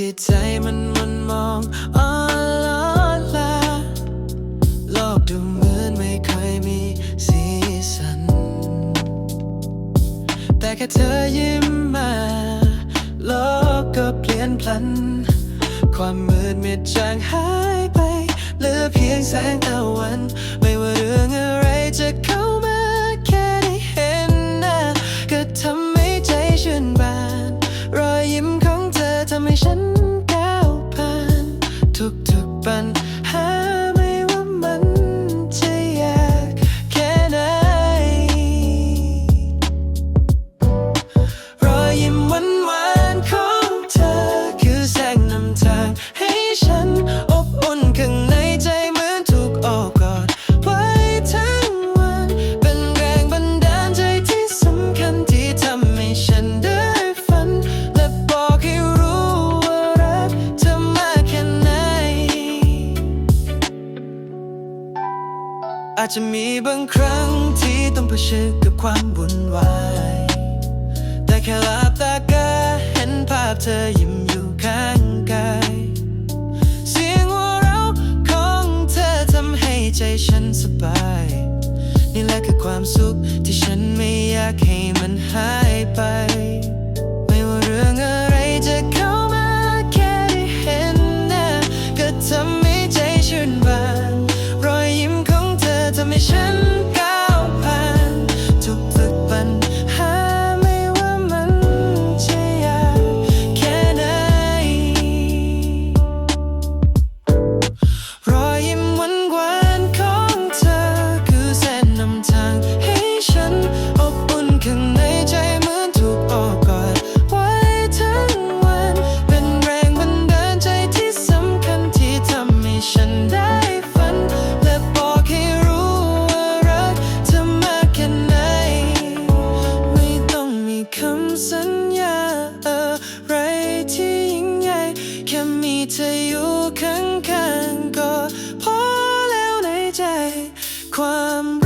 ที่ใจมันมันมองอ่อนล้อลาโลกดูเหมือนไม่เคยมีสีสัน แต่แค่เธอยิ้มมา โลกก็เปลี่ยนพลัน ความมืดมิดจางหายไป เหลือเพียงแสงตะวัน ไม่ว่าเรื่องอะไรจะเข้า อาจจะมีบางครั้งที่ต้องเผชิญกับความวุ่นวาย แต่แค่หลับตาก็เห็นภาพเธอยิ้มอยู่ข้างกาย เสียงหัวเราะของเธอทำให้ใจฉันสบาย นี่แหละคือความสุขที่ฉันไม่อยากให้มันหายไป อ เธออยู่ข้างๆก็พอแล้วในใจความ